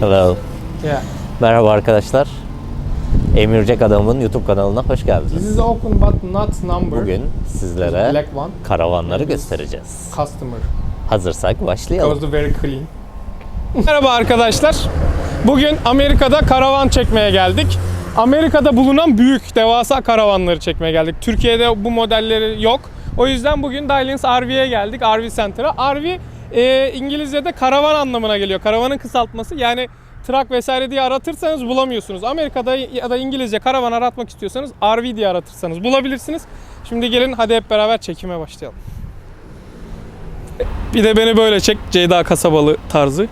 Hello. Yeah. Merhaba arkadaşlar. Emircek Adam'ın YouTube kanalına hoş This geldiniz. is open but not number. Bugün sizlere Black one. karavanları göstereceğiz. Customer. Hazırsak başlayalım. Because very clean. Merhaba arkadaşlar. Bugün Amerika'da karavan çekmeye geldik. Amerika'da bulunan büyük devasa karavanları çekmeye geldik. Türkiye'de bu modelleri yok. O yüzden bugün Dylins RV'ye geldik. RV Center'a. RV e, İngilizce'de karavan anlamına geliyor. Karavanın kısaltması. Yani trak vesaire diye aratırsanız bulamıyorsunuz. Amerika'da ya da İngilizce karavan aratmak istiyorsanız RV diye aratırsanız bulabilirsiniz. Şimdi gelin hadi hep beraber çekime başlayalım. Bir de beni böyle çek Ceyda kasabalı tarzı.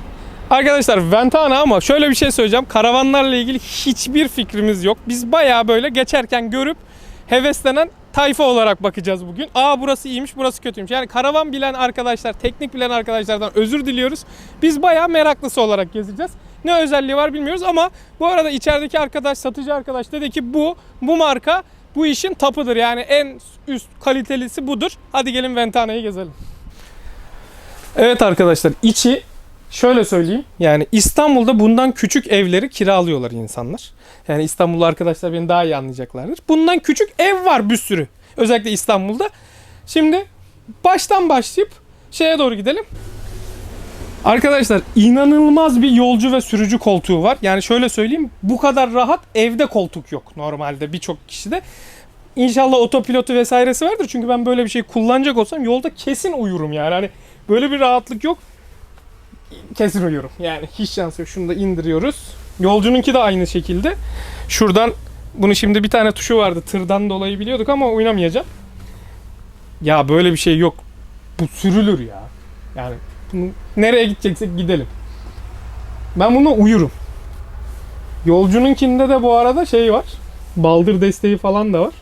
Arkadaşlar Ventana ama şöyle bir şey söyleyeceğim. Karavanlarla ilgili hiçbir fikrimiz yok. Biz bayağı böyle geçerken görüp heveslenen tayfa olarak bakacağız bugün. Aa burası iyiymiş, burası kötüymüş. Yani karavan bilen arkadaşlar, teknik bilen arkadaşlardan özür diliyoruz. Biz bayağı meraklısı olarak gezeceğiz. Ne özelliği var bilmiyoruz ama bu arada içerideki arkadaş, satıcı arkadaş dedi ki bu, bu marka bu işin tapıdır. Yani en üst kalitelisi budur. Hadi gelin Ventana'yı gezelim. Evet arkadaşlar içi şöyle söyleyeyim. Yani İstanbul'da bundan küçük evleri kiralıyorlar insanlar. Yani İstanbullu arkadaşlar beni daha iyi anlayacaklardır. Bundan küçük ev var bir sürü. Özellikle İstanbul'da. Şimdi baştan başlayıp şeye doğru gidelim. Arkadaşlar inanılmaz bir yolcu ve sürücü koltuğu var. Yani şöyle söyleyeyim bu kadar rahat evde koltuk yok normalde birçok kişide. İnşallah otopilotu vesairesi vardır. Çünkü ben böyle bir şey kullanacak olsam yolda kesin uyurum yani. Hani böyle bir rahatlık yok. Kesin. Yani hiç şans yok. Şunu da indiriyoruz. Yolcununki de aynı şekilde. Şuradan bunu şimdi bir tane tuşu vardı. Tırdan dolayı biliyorduk ama oynamayacağım. Ya böyle bir şey yok. Bu sürülür ya. Yani bunu nereye gideceksek gidelim. Ben buna uyurum. Yolcununkinde de bu arada şey var. Baldır desteği falan da var.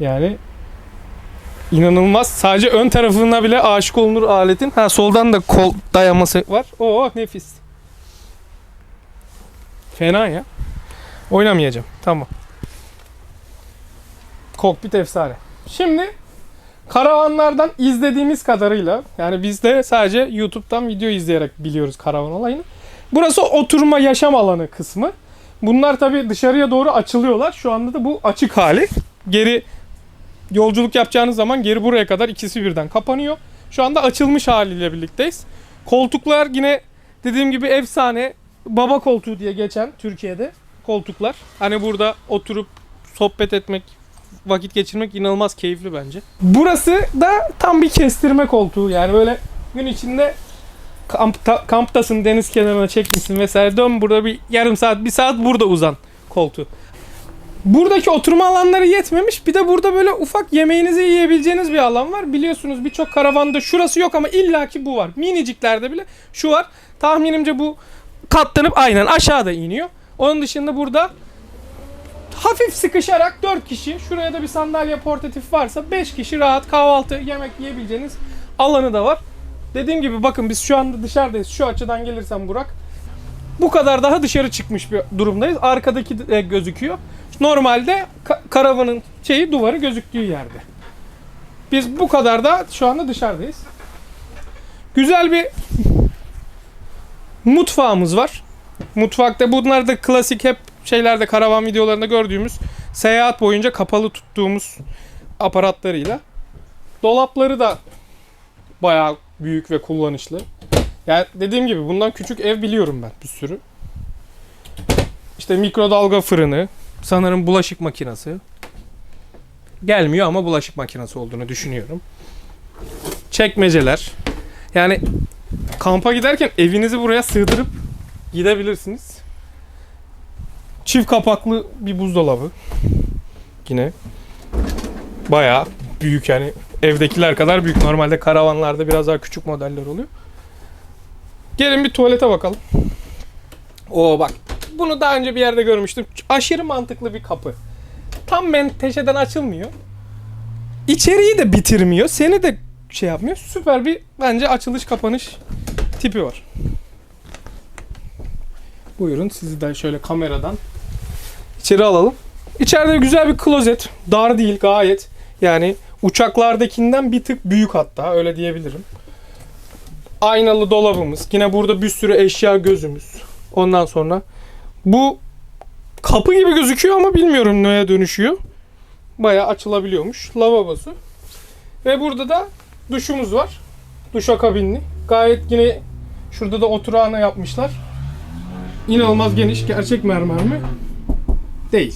Yani inanılmaz. Sadece ön tarafına bile aşık olunur aletin. Ha soldan da kol dayaması var. Oo nefis. Fena ya. Oynamayacağım. Tamam. Kokpit efsane. Şimdi karavanlardan izlediğimiz kadarıyla yani biz de sadece YouTube'dan video izleyerek biliyoruz karavan olayını. Burası oturma yaşam alanı kısmı. Bunlar tabi dışarıya doğru açılıyorlar. Şu anda da bu açık hali. Geri yolculuk yapacağınız zaman geri buraya kadar ikisi birden kapanıyor. Şu anda açılmış haliyle birlikteyiz. Koltuklar yine dediğim gibi efsane baba koltuğu diye geçen Türkiye'de koltuklar. Hani burada oturup sohbet etmek, vakit geçirmek inanılmaz keyifli bence. Burası da tam bir kestirme koltuğu yani böyle gün içinde kampta, kamptasın deniz kenarına çekmişsin vesaire dön burada bir yarım saat bir saat burada uzan koltuğu. Buradaki oturma alanları yetmemiş. Bir de burada böyle ufak yemeğinizi yiyebileceğiniz bir alan var. Biliyorsunuz birçok karavanda şurası yok ama illaki bu var. Miniciklerde bile şu var. Tahminimce bu katlanıp aynen aşağıda iniyor. Onun dışında burada hafif sıkışarak 4 kişi şuraya da bir sandalye portatif varsa 5 kişi rahat kahvaltı yemek yiyebileceğiniz alanı da var. Dediğim gibi bakın biz şu anda dışarıdayız. Şu açıdan gelirsen Burak bu kadar daha dışarı çıkmış bir durumdayız. Arkadaki de gözüküyor. Normalde ka- karavanın şeyi duvarı gözüktüğü yerde. Biz bu kadar da şu anda dışarıdayız. Güzel bir mutfağımız var. Mutfakta bunlar da klasik hep şeylerde karavan videolarında gördüğümüz seyahat boyunca kapalı tuttuğumuz aparatlarıyla. Dolapları da bayağı büyük ve kullanışlı. Yani dediğim gibi bundan küçük ev biliyorum ben bir sürü. İşte mikrodalga fırını, sanırım bulaşık makinesi. Gelmiyor ama bulaşık makinesi olduğunu düşünüyorum. Çekmeceler. Yani kampa giderken evinizi buraya sığdırıp gidebilirsiniz. Çift kapaklı bir buzdolabı. Yine bayağı büyük yani evdekiler kadar büyük. Normalde karavanlarda biraz daha küçük modeller oluyor. Gelin bir tuvalete bakalım. Oo bak. Bunu daha önce bir yerde görmüştüm. Aşırı mantıklı bir kapı. Tam menteşeden açılmıyor. İçeriği de bitirmiyor. Seni de şey yapmıyor. Süper bir bence açılış kapanış tipi var. Buyurun sizi de şöyle kameradan içeri alalım. İçeride güzel bir klozet. Dar değil gayet. Yani uçaklardakinden bir tık büyük hatta öyle diyebilirim. Aynalı dolabımız. Yine burada bir sürü eşya gözümüz. Ondan sonra bu kapı gibi gözüküyor ama bilmiyorum neye dönüşüyor. Bayağı açılabiliyormuş. Lavabosu. Ve burada da duşumuz var. Duşakabinli. Gayet yine şurada da oturağını yapmışlar. İnanılmaz geniş. Gerçek mermer mi? Değil.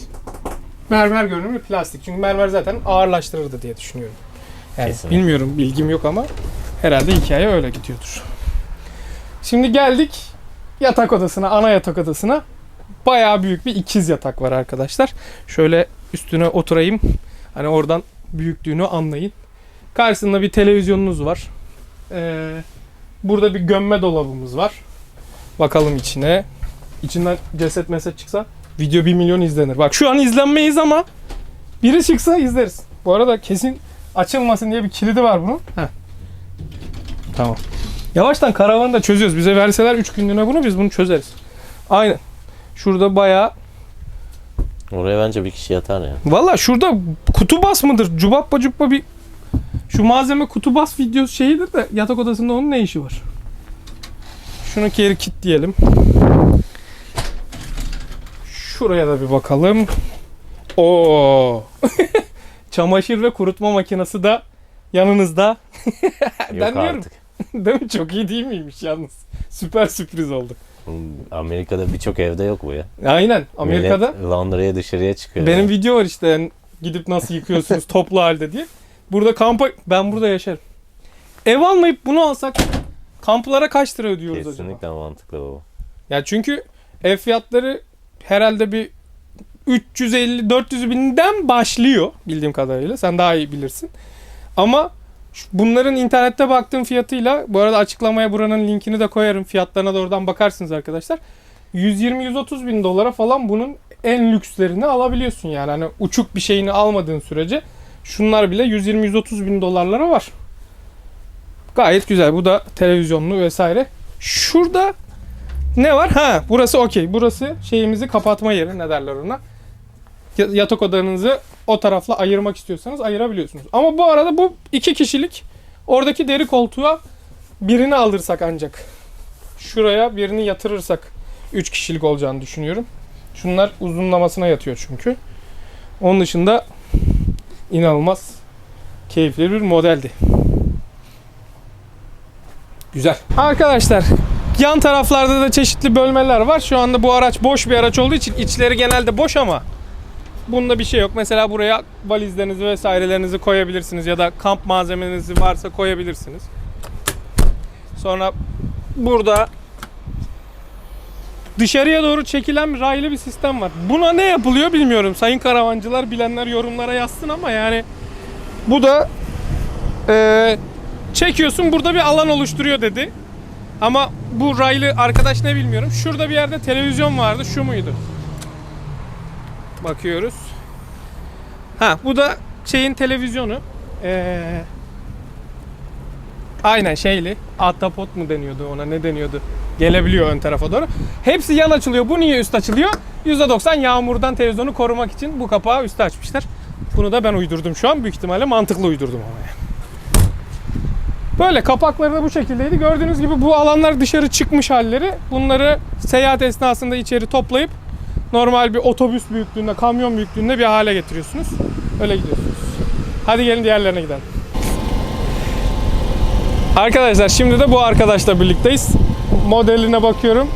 Mermer görünümlü plastik. Çünkü mermer zaten ağırlaştırırdı diye düşünüyorum. Yani Kesinlikle. bilmiyorum bilgim yok ama herhalde hikaye öyle gidiyordur. Şimdi geldik yatak odasına, ana yatak odasına. Bayağı büyük bir ikiz yatak var arkadaşlar. Şöyle üstüne oturayım. Hani oradan büyüklüğünü anlayın. Karşısında bir televizyonunuz var. Ee, burada bir gömme dolabımız var. Bakalım içine. İçinden ceset meset çıksa video 1 milyon izlenir. Bak şu an izlenmeyiz ama biri çıksa izleriz. Bu arada kesin açılmasın diye bir kilidi var bunun. Heh. Tamam. Yavaştan karavanı da çözüyoruz. Bize verseler 3 günlüğüne bunu biz bunu çözeriz. Aynen. Şurada bayağı Oraya bence bir kişi yatar ya. Valla şurada kutu bas mıdır? Cubappa cuppa bir şu malzeme kutu bas video şeyidir de yatak odasında onun ne işi var? Şunu geri kilitleyelim. Şuraya da bir bakalım. Oo. Çamaşır ve kurutma makinesi de yanınızda. Yok ben diyorum. artık. Değil mi? Çok iyi değil miymiş yalnız? Süper sürpriz oldu. Amerika'da birçok evde yok bu ya. Aynen. Amerika'da Millet Londra'ya dışarıya çıkıyor. Benim ya. video var işte yani gidip nasıl yıkıyorsunuz toplu halde diye. Burada kampa ben burada yaşarım. Ev almayıp bunu alsak kamplara kaç lira ödüyoruz acaba? Kesinlikle mantıklı baba. Ya çünkü ev fiyatları herhalde bir 350-400 binden başlıyor bildiğim kadarıyla. Sen daha iyi bilirsin. Ama bunların internette baktığım fiyatıyla bu arada açıklamaya buranın linkini de koyarım. Fiyatlarına da oradan bakarsınız arkadaşlar. 120-130 bin dolara falan bunun en lükslerini alabiliyorsun yani. Hani uçuk bir şeyini almadığın sürece şunlar bile 120-130 bin dolarlara var. Gayet güzel. Bu da televizyonlu vesaire. Şurada ne var? Ha burası okey. Burası şeyimizi kapatma yeri. Ne derler ona? Ya- Yatak odanızı o tarafla ayırmak istiyorsanız ayırabiliyorsunuz. Ama bu arada bu iki kişilik. Oradaki deri koltuğa birini alırsak ancak. Şuraya birini yatırırsak 3 kişilik olacağını düşünüyorum. Şunlar uzunlamasına yatıyor çünkü. Onun dışında inanılmaz keyifli bir modeldi. Güzel. Arkadaşlar yan taraflarda da çeşitli bölmeler var. Şu anda bu araç boş bir araç olduğu için içleri genelde boş ama bunda bir şey yok. Mesela buraya valizlerinizi vesairelerinizi koyabilirsiniz ya da kamp malzemenizi varsa koyabilirsiniz. Sonra burada dışarıya doğru çekilen raylı bir sistem var. Buna ne yapılıyor bilmiyorum. Sayın karavancılar bilenler yorumlara yazsın ama yani bu da eee, çekiyorsun burada bir alan oluşturuyor dedi. Ama bu raylı arkadaş ne bilmiyorum. Şurada bir yerde televizyon vardı. Şu muydu? Bakıyoruz. Ha bu da şeyin televizyonu. Ee, aynen şeyli. Ahtapot mu deniyordu ona ne deniyordu? Gelebiliyor ön tarafa doğru. Hepsi yan açılıyor. Bu niye üst açılıyor? %90 yağmurdan televizyonu korumak için bu kapağı üste açmışlar. Bunu da ben uydurdum şu an. Büyük ihtimalle mantıklı uydurdum ama yani. Böyle kapakları da bu şekildeydi. Gördüğünüz gibi bu alanlar dışarı çıkmış halleri. Bunları seyahat esnasında içeri toplayıp normal bir otobüs büyüklüğünde, kamyon büyüklüğünde bir hale getiriyorsunuz. Öyle gidiyorsunuz. Hadi gelin diğerlerine gidelim. Arkadaşlar şimdi de bu arkadaşla birlikteyiz. Modeline bakıyorum.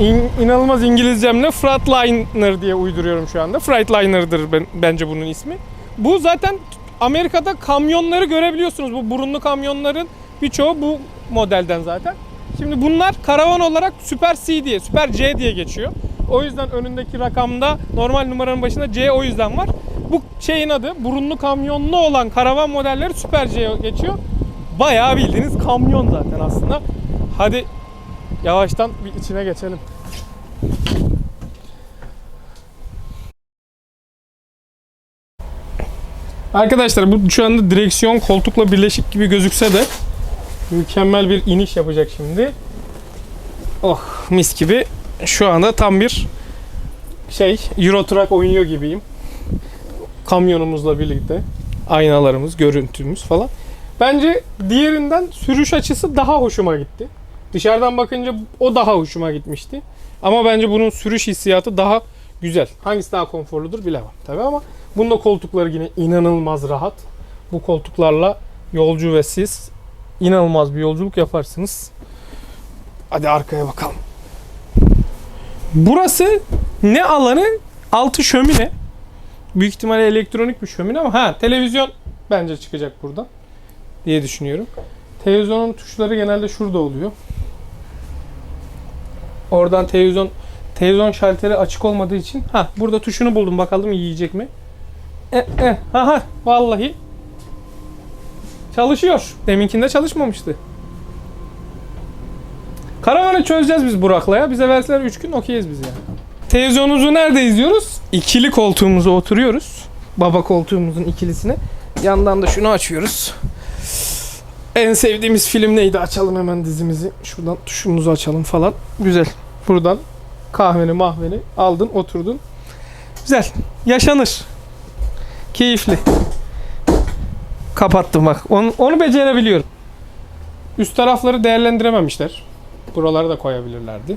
İn, inanılmaz İngilizcemle Freightliner diye uyduruyorum şu anda. Freightliner'dır ben, bence bunun ismi. Bu zaten Amerika'da kamyonları görebiliyorsunuz. Bu burunlu kamyonların birçoğu bu modelden zaten. Şimdi bunlar karavan olarak Super C diye, Super C diye geçiyor. O yüzden önündeki rakamda normal numaranın başında C o yüzden var. Bu şeyin adı burunlu kamyonlu olan karavan modelleri Super C geçiyor. Bayağı bildiğiniz kamyon zaten aslında. Hadi yavaştan bir içine geçelim. Arkadaşlar bu şu anda direksiyon koltukla birleşik gibi gözükse de mükemmel bir iniş yapacak şimdi. Oh mis gibi. Şu anda tam bir şey Euro Truck oynuyor gibiyim. Kamyonumuzla birlikte aynalarımız, görüntümüz falan. Bence diğerinden sürüş açısı daha hoşuma gitti. Dışarıdan bakınca o daha hoşuma gitmişti. Ama bence bunun sürüş hissiyatı daha güzel. Hangisi daha konforludur bilemem tabii ama bunun da koltukları yine inanılmaz rahat. Bu koltuklarla yolcu ve siz inanılmaz bir yolculuk yaparsınız. Hadi arkaya bakalım. Burası ne alanı? Altı şömine. Büyük ihtimalle elektronik bir şömine ama ha televizyon bence çıkacak buradan diye düşünüyorum. Televizyonun tuşları genelde şurada oluyor. Oradan televizyon televizyon şalteri açık olmadığı için ha burada tuşunu buldum bakalım yiyecek mi? E, e, aha vallahi çalışıyor. Deminkinde çalışmamıştı. Karavanı çözeceğiz biz Burak'la ya. Bize verseler 3 gün okeyiz biz yani. Televizyonumuzu nerede izliyoruz? İkili koltuğumuza oturuyoruz. Baba koltuğumuzun ikilisine. Yandan da şunu açıyoruz. En sevdiğimiz film neydi? Açalım hemen dizimizi. Şuradan tuşumuzu açalım falan. Güzel. Buradan kahveni mahveni aldın oturdun. Güzel. Yaşanır. Keyifli. Kapattım bak. Onu, onu becerebiliyorum. Üst tarafları değerlendirememişler. Buraları da koyabilirlerdi.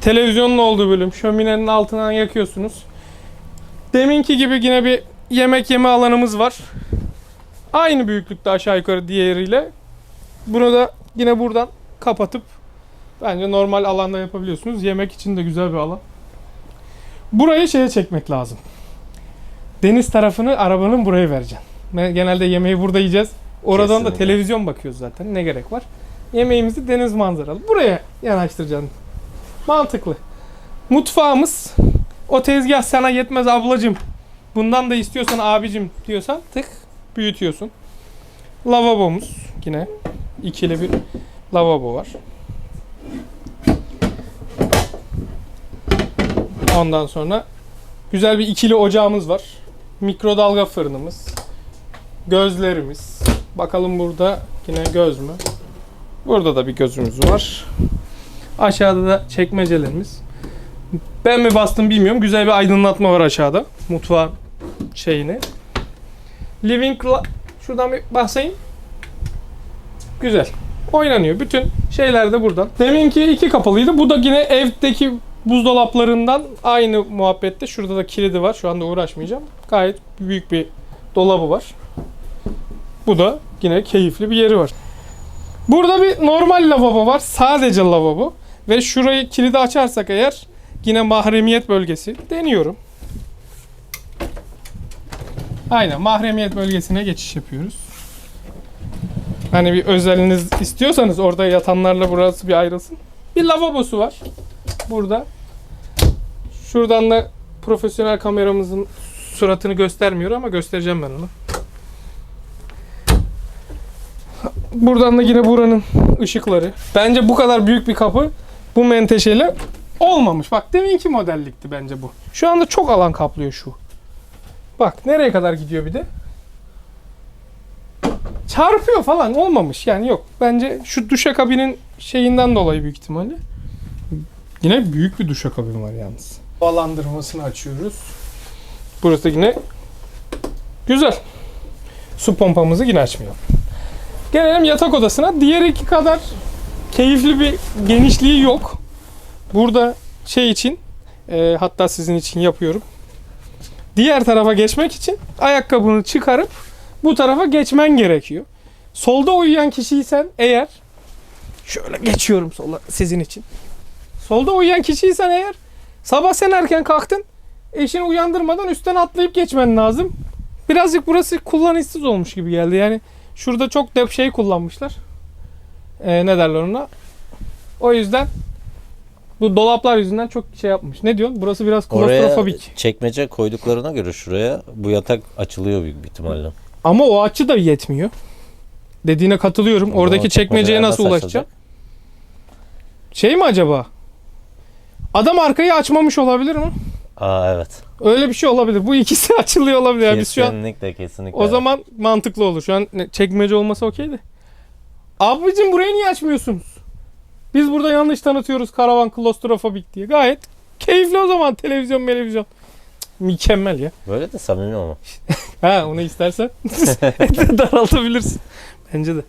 Televizyonun olduğu bölüm. Şöminenin altından yakıyorsunuz. Deminki gibi yine bir yemek yeme alanımız var. Aynı büyüklükte aşağı yukarı diğeriyle. Bunu da yine buradan kapatıp bence normal alanda yapabiliyorsunuz. Yemek için de güzel bir alan. Burayı şeye çekmek lazım. Deniz tarafını arabanın buraya vereceksin. Genelde yemeği burada yiyeceğiz. Oradan da Kesinlikle. televizyon bakıyoruz zaten. Ne gerek var? Yemeğimizi deniz manzaralı. Buraya yanaştıracaksın. Mantıklı. Mutfağımız o tezgah sana yetmez ablacım. Bundan da istiyorsan abicim diyorsan tık büyütüyorsun. Lavabomuz yine ikili bir lavabo var. Ondan sonra güzel bir ikili ocağımız var. Mikrodalga fırınımız. Gözlerimiz. Bakalım burada yine göz mü? Burada da bir gözümüz var. Aşağıda da çekmecelerimiz. Ben mi bastım bilmiyorum. Güzel bir aydınlatma var aşağıda. Mutfağın şeyini. Living la- şuradan bir basayım. Güzel. Oynanıyor. Bütün şeyler de buradan. Deminki iki kapalıydı. Bu da yine evdeki buzdolaplarından aynı muhabbette. Şurada da kilidi var. Şu anda uğraşmayacağım. Gayet büyük bir dolabı var. Bu da yine keyifli bir yeri var. Burada bir normal lavabo var. Sadece lavabo. Ve şurayı kilidi açarsak eğer yine mahremiyet bölgesi. Deniyorum. Aynen mahremiyet bölgesine geçiş yapıyoruz. Hani bir özeliniz istiyorsanız orada yatanlarla burası bir ayrılsın. Bir lavabosu var. Burada. Şuradan da profesyonel kameramızın suratını göstermiyor ama göstereceğim ben onu. Buradan da yine buranın ışıkları. Bence bu kadar büyük bir kapı bu menteşeyle olmamış. Bak deminki modellikti bence bu. Şu anda çok alan kaplıyor şu. Bak nereye kadar gidiyor bir de. Çarpıyor falan olmamış yani yok. Bence şu duşakabinin şeyinden dolayı büyük ihtimalle. Yine büyük bir duşakabin var yalnız. Havalandırmasını açıyoruz. Burası yine güzel. Su pompamızı yine açmayalım. Gelelim yatak odasına. Diğer iki kadar keyifli bir genişliği yok. Burada şey için e, hatta sizin için yapıyorum. Diğer tarafa geçmek için ayakkabını çıkarıp bu tarafa geçmen gerekiyor. Solda uyuyan kişiysen eğer şöyle geçiyorum sola sizin için. Solda uyuyan kişiysen eğer sabah sen erken kalktın eşini uyandırmadan üstten atlayıp geçmen lazım. Birazcık burası kullanışsız olmuş gibi geldi. Yani şurada çok dep şey kullanmışlar. Ee, ne derler ona? O yüzden bu dolaplar yüzünden çok şey yapmış. Ne diyorsun? Burası biraz Oraya klostrofobik. çekmece koyduklarına göre şuraya bu yatak açılıyor büyük bir ihtimalle. Ama o açı da yetmiyor. Dediğine katılıyorum. O zaman Oradaki çekmeceye nasıl ulaşacağım? Şey mi acaba? Adam arkayı açmamış olabilir mi? Aa evet. Öyle bir şey olabilir. Bu ikisi açılıyor olabilir. Yani biz şu an kesinlikle kesinlikle. o zaman mantıklı olur. Şu an ne- çekmece olmasa okey de. Abicim burayı niye açmıyorsunuz? Biz burada yanlış tanıtıyoruz karavan klostrofobik diye. Gayet keyifli o zaman televizyon televizyon. Mükemmel ya. Böyle de samimi ama. Ha onu istersen daraltabilirsin. Bence de.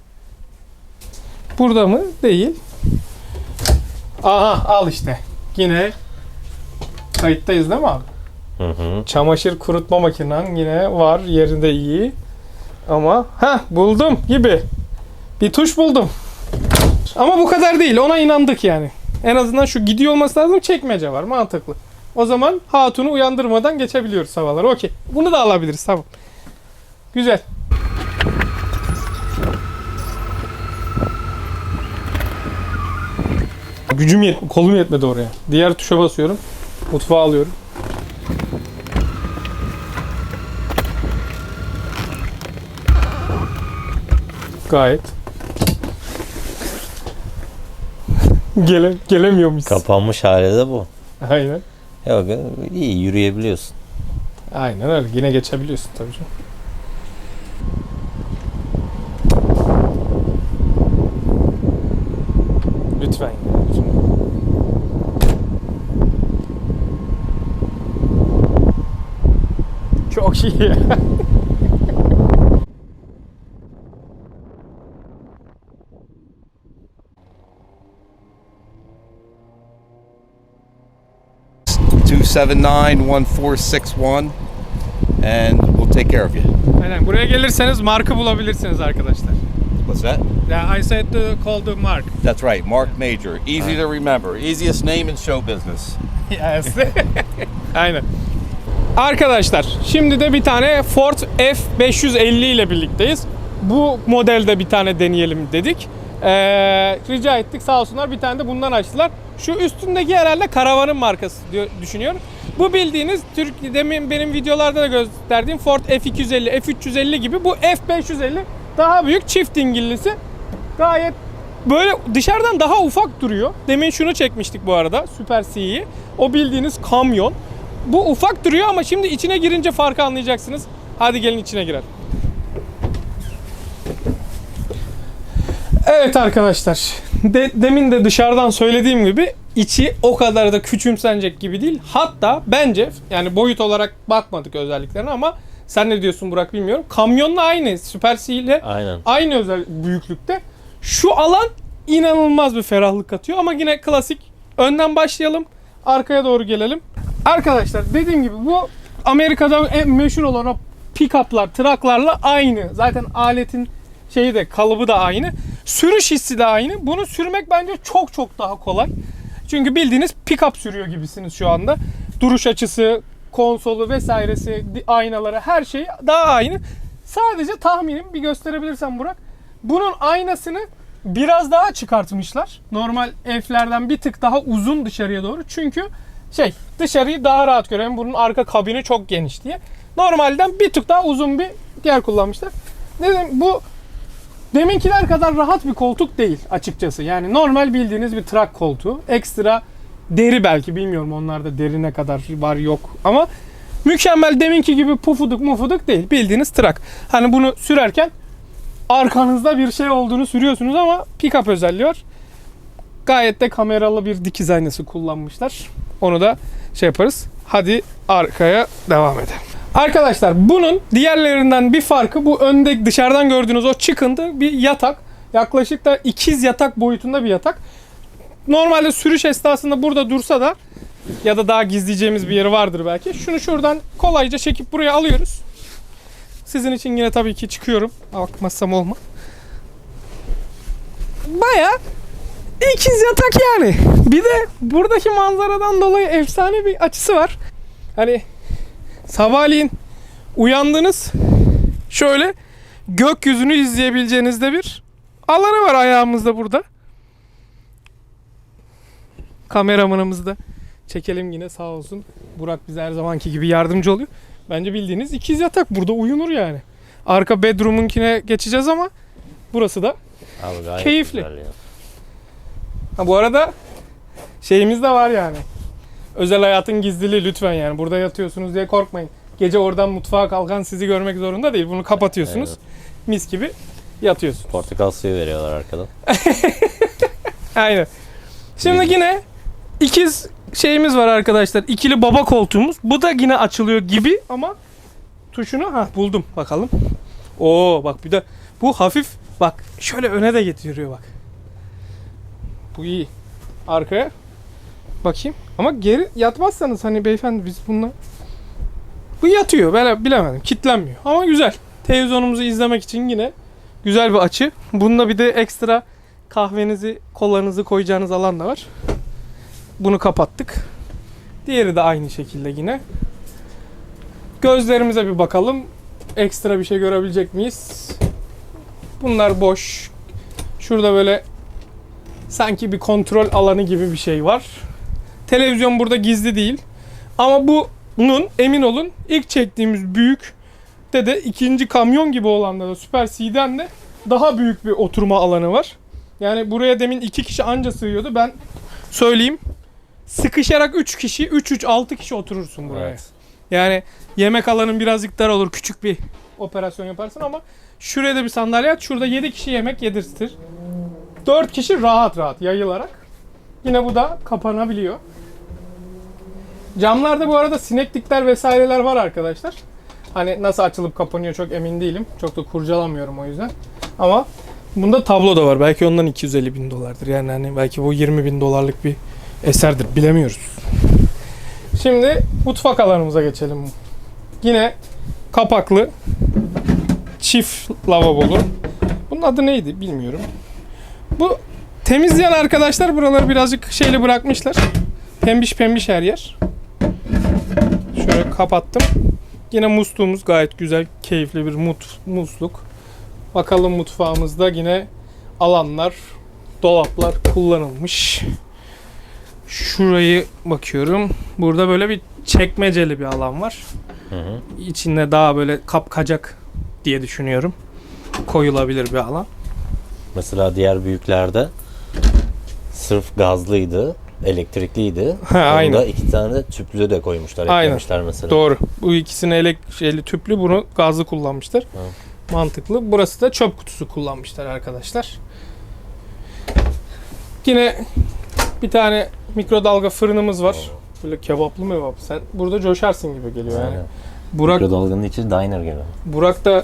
Burada mı? Değil. Aha al işte. Yine kayıttayız değil mi abi? Hı hı. Çamaşır kurutma makinen yine var yerinde iyi. Ama ha buldum gibi. Bir tuş buldum. Ama bu kadar değil. Ona inandık yani. En azından şu gidiyor olması lazım. Çekmece var. Mantıklı. O zaman hatunu uyandırmadan geçebiliyoruz havaları. Okey. Bunu da alabiliriz. Tamam. Güzel. Gücüm yet kolum yetmedi oraya. Diğer tuşa basıyorum. Mutfağa alıyorum. Gayet. Gele, gelemiyormuş. Kapanmış hali de bu. Aynen. Yok iyi yürüyebiliyorsun. Aynen öyle. Yine geçebiliyorsun tabii canım. Lütfen. lütfen. Çok iyi. Two seven nine one four six one, and we'll take care of you. Aynen. Buraya gelirseniz markı bulabilirsiniz arkadaşlar. What's that? Yeah, I said to call the mark. That's right, Mark Major. Easy to remember. Easiest name in show business. Yes. Aynen. Arkadaşlar şimdi de bir tane Ford F550 ile birlikteyiz. Bu modelde bir tane deneyelim dedik. Ee, rica ettik sağ olsunlar bir tane de bundan açtılar. Şu üstündeki herhalde karavanın markası diyor, düşünüyorum. Bu bildiğiniz Türk demin benim videolarda da gösterdiğim Ford F250, F350 gibi bu F550 daha büyük çift dingillisi. Gayet böyle dışarıdan daha ufak duruyor. Demin şunu çekmiştik bu arada. Super C'yi. O bildiğiniz kamyon. Bu ufak duruyor ama şimdi içine girince farkı anlayacaksınız. Hadi gelin içine girelim. Evet arkadaşlar. De, demin de dışarıdan söylediğim gibi içi o kadar da küçümsenecek gibi değil. Hatta bence yani boyut olarak bakmadık özelliklerine ama sen ne diyorsun Burak bilmiyorum. Kamyonla aynı. Super C ile Aynen. aynı özel büyüklükte. Şu alan inanılmaz bir ferahlık katıyor ama yine klasik. Önden başlayalım. Arkaya doğru gelelim. Arkadaşlar dediğim gibi bu Amerika'da en meşhur olan o pick-up'lar, traklarla aynı. Zaten aletin şeyi de kalıbı da aynı. Sürüş hissi de aynı. Bunu sürmek bence çok çok daha kolay. Çünkü bildiğiniz pick-up sürüyor gibisiniz şu anda. Duruş açısı, konsolu vesairesi, aynaları her şey daha aynı. Sadece tahminim bir gösterebilirsen Burak. Bunun aynasını biraz daha çıkartmışlar. Normal F'lerden bir tık daha uzun dışarıya doğru. Çünkü şey dışarıyı daha rahat görelim. Bunun arka kabini çok geniş diye. Normalden bir tık daha uzun bir yer kullanmışlar. Dedim bu deminkiler kadar rahat bir koltuk değil açıkçası. Yani normal bildiğiniz bir trak koltuğu. Ekstra deri belki bilmiyorum onlarda deri ne kadar var yok ama mükemmel deminki gibi pufuduk mufuduk değil. Bildiğiniz trak. Hani bunu sürerken arkanızda bir şey olduğunu sürüyorsunuz ama pick-up özelliği var. Gayet de kameralı bir dikiz aynası kullanmışlar. Onu da şey yaparız. Hadi arkaya devam edelim. Arkadaşlar bunun diğerlerinden bir farkı bu önde dışarıdan gördüğünüz o çıkıntı bir yatak. Yaklaşık da ikiz yatak boyutunda bir yatak. Normalde sürüş esnasında burada dursa da ya da daha gizleyeceğimiz bir yeri vardır belki. Şunu şuradan kolayca çekip buraya alıyoruz. Sizin için yine tabii ki çıkıyorum. Bakmazsam olma. Baya ikiz yatak yani. Bir de buradaki manzaradan dolayı efsane bir açısı var. Hani sabahleyin uyandınız şöyle gökyüzünü izleyebileceğinizde bir alanı var ayağımızda burada. Kameramanımızı da çekelim yine sağ olsun. Burak bize her zamanki gibi yardımcı oluyor. Bence bildiğiniz ikiz yatak burada uyunur yani. Arka bedroom'unkine geçeceğiz ama burası da Abi Keyifli. Ha bu arada şeyimiz de var yani. Özel hayatın gizliliği lütfen yani. Burada yatıyorsunuz diye korkmayın. Gece oradan mutfağa kalkan sizi görmek zorunda değil. Bunu kapatıyorsunuz. Evet. Mis gibi yatıyorsun. Portakal suyu veriyorlar arkadan. Aynen. Şimdi yine ikiz şeyimiz var arkadaşlar. İkili baba koltuğumuz. Bu da yine açılıyor gibi ama tuşunu ha buldum bakalım. Oo bak bir de bu hafif bak şöyle öne de getiriyor bak. Bu iyi. arkaya. Bakayım. Ama geri yatmazsanız hani beyefendi biz bununla bu yatıyor. Ben bilemedim. Kitlenmiyor. Ama güzel. Televizyonumuzu izlemek için yine güzel bir açı. Bunda bir de ekstra kahvenizi, kolanızı koyacağınız alan da var. Bunu kapattık. Diğeri de aynı şekilde yine. Gözlerimize bir bakalım. Ekstra bir şey görebilecek miyiz? Bunlar boş. Şurada böyle sanki bir kontrol alanı gibi bir şey var. Televizyon burada gizli değil. Ama bunun emin olun ilk çektiğimiz büyük de de ikinci kamyon gibi olanda da Super C'den de daha büyük bir oturma alanı var. Yani buraya demin iki kişi anca sığıyordu. Ben söyleyeyim. Sıkışarak 3 kişi, 3-3-6 kişi oturursun buraya. Evet. Yani yemek alanın birazcık dar olur. Küçük bir operasyon yaparsın ama şuraya da bir sandalye at. Şurada 7 kişi yemek yedirtir. 4 kişi rahat rahat yayılarak. Yine bu da kapanabiliyor. Camlarda bu arada sineklikler vesaireler var arkadaşlar. Hani nasıl açılıp kapanıyor çok emin değilim. Çok da kurcalamıyorum o yüzden. Ama bunda tablo da var. Belki ondan 250 bin dolardır. Yani hani belki bu 20 bin dolarlık bir eserdir. Bilemiyoruz. Şimdi mutfak alanımıza geçelim. Yine kapaklı çift lavabolu. Bunun adı neydi bilmiyorum. Bu temizleyen arkadaşlar buraları birazcık şeyle bırakmışlar. Pembiş pembiş her yer. Şöyle kapattım. Yine musluğumuz gayet güzel, keyifli bir mut, musluk. Bakalım mutfağımızda yine alanlar, dolaplar kullanılmış. Şurayı bakıyorum. Burada böyle bir çekmeceli bir alan var. Hı hı. İçinde daha böyle kapkacak diye düşünüyorum. Koyulabilir bir alan. Mesela diğer büyüklerde sırf gazlıydı, elektrikliydi. Ha, aynen. Bunda iki tane tüplü de koymuşlar, Aynen. mesela. Doğru. Bu ikisini elek şeyli tüplü bunu gazlı kullanmışlar. Evet. Mantıklı. Burası da çöp kutusu kullanmışlar arkadaşlar. Yine bir tane mikrodalga fırınımız var. Böyle kebaplı mevap. Sen burada coşarsın gibi geliyor yani. Aynen. Burak Mikrodalganın içi diner gibi. Burak da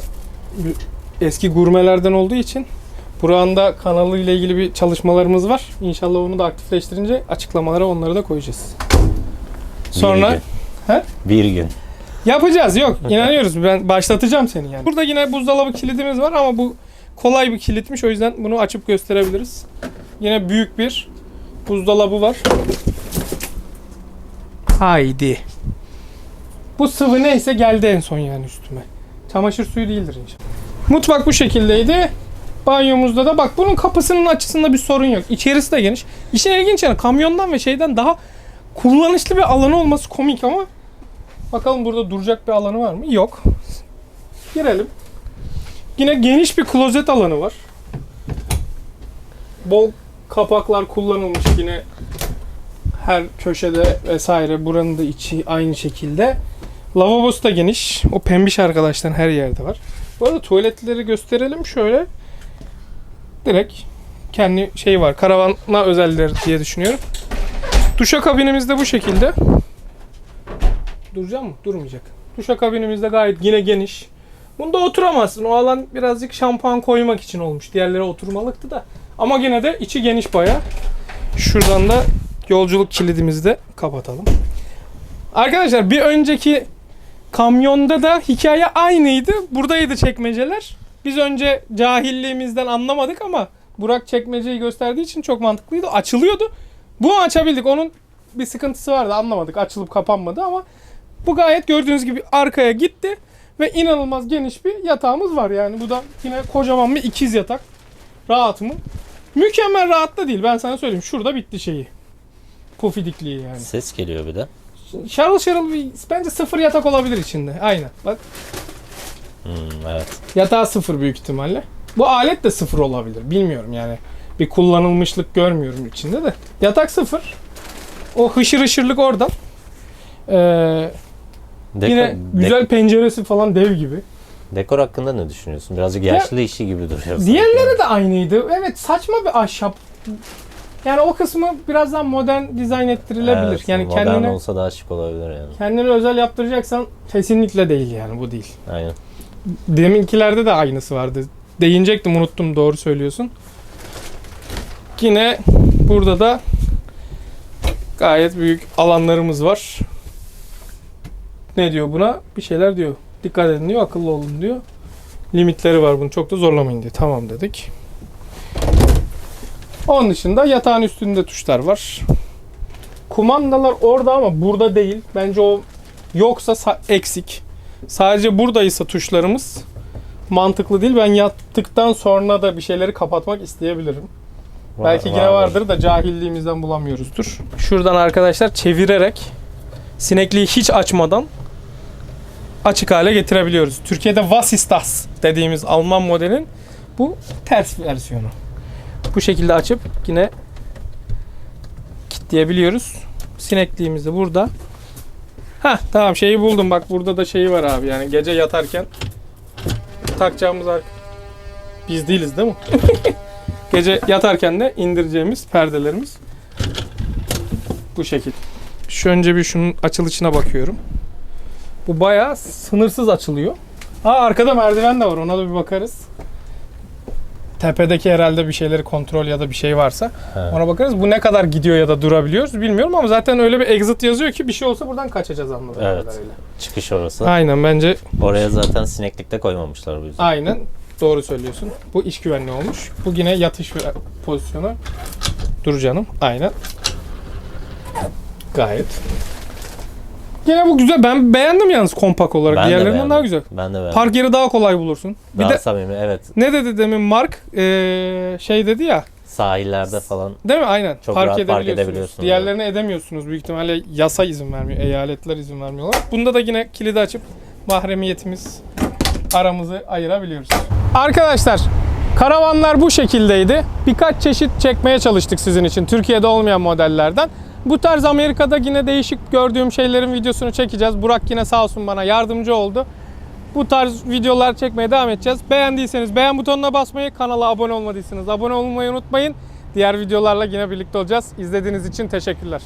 eski gurmelerden olduğu için Burak'ın kanalı ile ilgili bir çalışmalarımız var. İnşallah onu da aktifleştirince açıklamalara onları da koyacağız. Sonra Bir gün. He? Bir gün. Yapacağız yok inanıyoruz ben başlatacağım seni yani. Burada yine buzdolabı kilidimiz var ama bu kolay bir kilitmiş o yüzden bunu açıp gösterebiliriz. Yine büyük bir buzdolabı var. Haydi. Bu sıvı neyse geldi en son yani üstüme. Çamaşır suyu değildir inşallah. Mutfak bu şekildeydi. Banyomuzda da bak bunun kapısının açısında bir sorun yok. İçerisi de geniş. İşin ilginç yanı kamyondan ve şeyden daha kullanışlı bir alanı olması komik ama Bakalım burada duracak bir alanı var mı? Yok. Girelim. Yine geniş bir klozet alanı var. Bol kapaklar kullanılmış yine her köşede vesaire buranın da içi aynı şekilde. Lavabosu da geniş. O pembiş arkadaşların her yerde var. Bu arada tuvaletleri gösterelim şöyle. Direkt kendi şey var. Karavana özelleri diye düşünüyorum. Duşakabinimiz de bu şekilde. Duracak mı? Durmayacak. Duşakabinimiz de gayet yine geniş. Bunda oturamazsın. O alan birazcık şampuan koymak için olmuş. Diğerleri oturmalıktı da. Ama yine de içi geniş baya. Şuradan da yolculuk kilidimizi de kapatalım. Arkadaşlar bir önceki kamyonda da hikaye aynıydı. Buradaydı çekmeceler. Biz önce cahilliğimizden anlamadık ama Burak çekmeceyi gösterdiği için çok mantıklıydı. Açılıyordu. Bu açabildik. Onun bir sıkıntısı vardı anlamadık. Açılıp kapanmadı ama bu gayet gördüğünüz gibi arkaya gitti ve inanılmaz geniş bir yatağımız var yani. Bu da yine kocaman bir ikiz yatak. Rahat mı? Mükemmel rahat da değil ben sana söyleyeyim. Şurada bitti şeyi. Pufidikliği yani. Ses geliyor bir de. Şarıl şarıl bir bence sıfır yatak olabilir içinde. Aynen. Bak Hmm, evet. yatağı sıfır büyük ihtimalle. Bu alet de sıfır olabilir. Bilmiyorum yani. Bir kullanılmışlık görmüyorum içinde de. Yatak sıfır. O hışır hışırlık oradan. Ee, Dekor, yine dek- güzel penceresi falan dev gibi. dekor hakkında ne düşünüyorsun? Birazcık yaşlı işi gibi duruyor. Diğerleri de aynıydı. Evet saçma bir ahşap. Yani o kısmı biraz daha modern dizayn ettirilebilir. Evet, yani modern kendine olsa daha şık olabilir yani. kendini özel yaptıracaksan kesinlikle değil yani bu değil. Aynen. Deminkilerde de aynısı vardı. Değinecektim unuttum doğru söylüyorsun. Yine burada da Gayet büyük alanlarımız var. Ne diyor buna? Bir şeyler diyor. Dikkat edin diyor, akıllı olun diyor. Limitleri var bunu çok da zorlamayın diyor. Tamam dedik. Onun dışında yatağın üstünde tuşlar var. Kumandalar orada ama burada değil. Bence o yoksa sa- eksik. Sadece buradaysa tuşlarımız mantıklı değil. Ben yattıktan sonra da bir şeyleri kapatmak isteyebilirim. Belki yine vardır da cahilliğimizden bulamıyoruzdur. Şuradan arkadaşlar çevirerek sinekliği hiç açmadan açık hale getirebiliyoruz. Türkiye'de Vasistas dediğimiz Alman modelin bu ters versiyonu. Bu şekilde açıp yine kilitleyebiliyoruz. Sinekliğimiz de burada. Ha tamam şeyi buldum bak burada da şeyi var abi yani gece yatarken takacağımız ar- biz değiliz değil mi? Gece yatarken de indireceğimiz perdelerimiz bu şekil. Şu önce bir şunun açılışına bakıyorum. Bu bayağı sınırsız açılıyor. Ha arkada merdiven de var ona da bir bakarız. Tepedeki herhalde bir şeyleri kontrol ya da bir şey varsa He. ona bakarız. Bu ne kadar gidiyor ya da durabiliyoruz bilmiyorum ama zaten öyle bir exit yazıyor ki bir şey olsa buradan kaçacağız anladığım Evet. kadarıyla. Çıkış orası. Aynen bence Oraya zaten sineklikte koymamışlar bu yüzden. Aynen. Doğru söylüyorsun. Bu iş güvenliği olmuş. Bu yine yatış pozisyonu. Dur canım. Aynen. Gayet. Yine bu güzel. Ben beğendim yalnız kompak olarak. Ben de Diğerlerinden beğendim. daha güzel. Ben de beğendim. Park yeri daha kolay bulursun. Bir Daha de samimi evet. ne dedi demin Mark? Ee, şey dedi ya. Sahillerde falan. Değil mi? Aynen. Çok park rahat park edebiliyorsunuz. edebiliyorsunuz. Diğerlerine edemiyorsunuz. Büyük ihtimalle yasa izin vermiyor. Eyaletler izin vermiyorlar. Bunda da yine kilidi açıp mahremiyetimiz aramızı ayırabiliyoruz. Arkadaşlar karavanlar bu şekildeydi. Birkaç çeşit çekmeye çalıştık sizin için. Türkiye'de olmayan modellerden. Bu tarz Amerika'da yine değişik gördüğüm şeylerin videosunu çekeceğiz. Burak yine sağ olsun bana yardımcı oldu. Bu tarz videolar çekmeye devam edeceğiz. Beğendiyseniz beğen butonuna basmayı, kanala abone olmadıysanız abone olmayı unutmayın. Diğer videolarla yine birlikte olacağız. İzlediğiniz için teşekkürler.